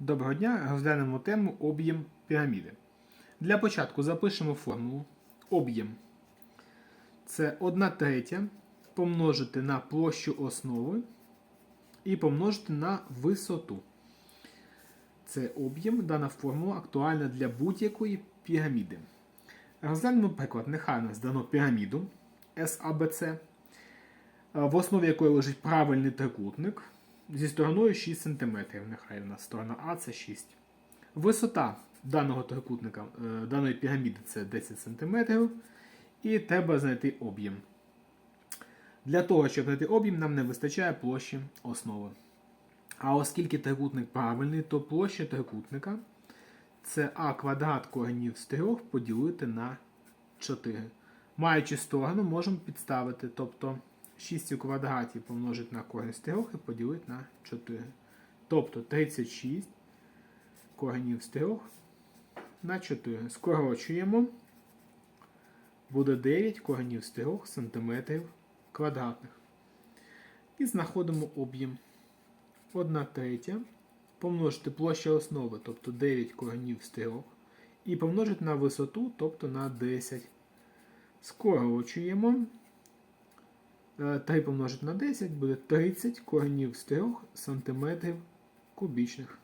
Доброго дня! Розглянемо тему об'єм піраміди. Для початку запишемо формулу. Об'єм це 1 третя помножити на площу основи і помножити на висоту. Це об'єм, дана формула актуальна для будь-якої піраміди. Розглянемо приклад. Нехай нас дано піраміду САБЦ, в основі якої лежить правильний трикутник зі стороною 6 см. Нехай у нас сторона А це 6. Висота даного трикутника, е, даної піраміди це 10 см. І треба знайти об'єм. Для того, щоб знайти об'єм, нам не вистачає площі основи. А оскільки трикутник правильний, то площа трикутника це а квадрат коренів з 3 поділити на 4. Маючи сторону, можемо підставити, тобто 6 у квадраті помножити на корінь з 3 і поділити на 4. Тобто 36 коренів з 3 на 4. Скорочуємо. Буде 9 коренів з 3 см квадратних. І знаходимо об'єм 1 третя. Помножити площа основи, тобто 9 коренів з 3. І помножити на висоту, тобто на 10. Скорочуємо. 3 помножити на 10 буде 30 коренів з 3 см кубічних.